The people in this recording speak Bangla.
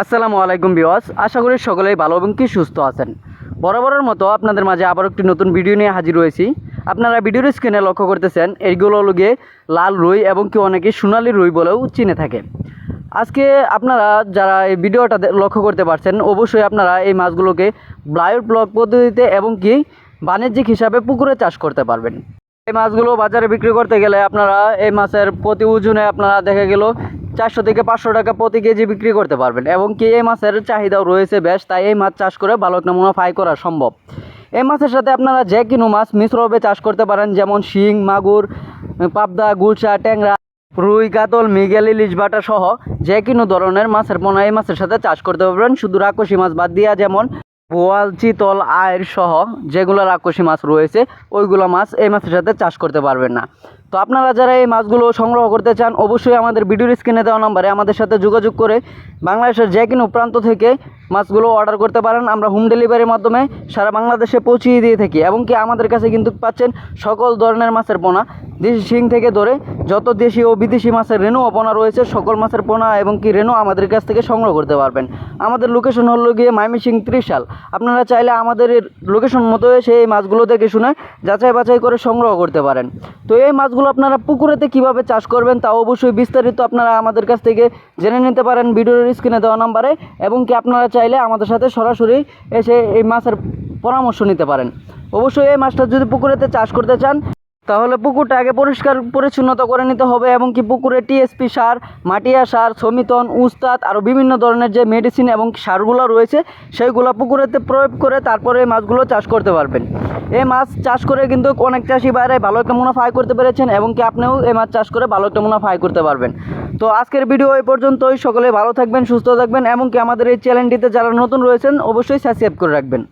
আসসালামু আলাইকুম বিওয়াস আশা করি সকলেই ভালো এবং কি সুস্থ আছেন। বরাবরের মতো আপনাদের মাঝে আবার একটি নতুন ভিডিও নিয়ে হাজির হয়েছি আপনারা ভিডিওর স্ক্রিনে লক্ষ্য করতেছেন এইগুলো গিয়ে লাল রুই এবং কি অনেকে সোনালি রুই বলেও চিনে থাকে। আজকে আপনারা যারা এই ভিডিওটা লক্ষ্য করতে পারছেন, অবশ্যই আপনারা এই মাছগুলোকে ব্লায়োর ব্লক পদ্ধতিতে এবং কি বাণিজ্যিক হিসাবে পুকুরে চাষ করতে পারবেন। এই মাছগুলো বাজারে বিক্রি করতে গেলে আপনারা এই মাছের প্রতি ওজনে আপনারা দেখা গেল চারশো থেকে পাঁচশো টাকা প্রতি কেজি বিক্রি করতে পারবেন। এবং কি এই মাছের চাহিদাও রয়েছে বেশ, তাই এই মাছ চাষ করে ভালো একটা মুনাফাই করা সম্ভব। এই মাছের সাথে আপনারা যে কোনো মাছ মিশ্রভাবে চাষ করতে পারেন, যেমন শিং, মাগুর, পাবদা, গুলশা, ট্যাংরা, রুই, কাতল, মৃগেল, ইলিশ বাটা সহ যে কোনো ধরনের মাছের পোনা এই মাছের সাথে চাষ করতে পারবেন। শুধু রাক্ষসী মাছ বাদ দিয়া যেমন বোয়াল চিতল আয়ের সহ যেগুলো রাক্ষসী মাছ রয়েছে, ওইগুলো মাছ এই মাছের সাথে চাষ করতে পারবেন না। তো আপনারা যারা এই মাছগুলো সংগ্রহ করতে চান, অবশ্যই আমাদের ভিডিওর স্ক্রিনে দেওয়া নম্বরে আমাদের সাথে যোগাযোগ করে বাংলাদেশের যে কোনো প্রান্ত থেকে মাছগুলো অর্ডার করতে পারেন। আমরা হোম ডেলিভারির মাধ্যমে সারা বাংলাদেশে পৌঁছিয়ে দিয়ে থাকি এবং কি আমাদের কাছে কিন্তু পাচ্ছেন সকল ধরনের মাছের পোনা। দেশি শিং থেকে ধরে যত দেশি ও বিদেশি মাছের রেণু পোনা রয়েছে, সকল মাছের পোনা এবং কি রেণু আমাদের কাছ থেকে সংগ্রহ করতে পারবেন। আমাদের লোকেশন হলো গিয়ে মাইমিসিং ত্রিশাল। আপনারা চাইলে আমাদের লোকেশন মতো এসে এই মাছগুলো দেখে শুনে যাচাই বাছাই করে সংগ্রহ করতে পারেন। তো এই মাছগুলো আপনারা পুকুরেতে কীভাবে চাষ করবেন তা অবশ্যই বিস্তারিত আপনারা আমাদের কাছ থেকে জেনে নিতে পারেন ভিডিওর স্ক্রিনে দেওয়া নাম্বারে এবং কি আপনারা চাইলে আমাদের সাথে সরাসরি এসে এই মাছের পরামর্শ নিতে পারেন। অবশ্যই এই মাছটা যদি পুকুরেতে চাষ করতে চান তাহলে পুকুরটা আগে পরিষ্কার পরিচ্ছন্নতা করে নিতে হবে এবং কি পুকুরে টিএসপি সার, মাটিয়া সার, সমিতন, উস্তাদ আরও বিভিন্ন ধরনের যে মেডিসিন এবং সারগুলো রয়েছে, সেইগুলো পুকুরেতে প্রয়োগ করে তারপরে এই মাছগুলো চাষ করতে পারবেন। এই মাছ চাষ করে কিন্তু অনেক চাষি বাইরে ভালো একটা মুনাফা করতে পেরেছেন এবং কি আপনিও এই মাছ চাষ করে ভালো একটা মুনাফা করতে পারবেন। তো আজকের ভিডিও এই পর্যন্তই। সকলে ভালো থাকবেন, সুস্থ থাকবেন এবং কি আমাদের এই চ্যানেলটিতে যারা নতুন রয়েছেন, অবশ্যই সাবস্ক্রাইব করে রাখবেন।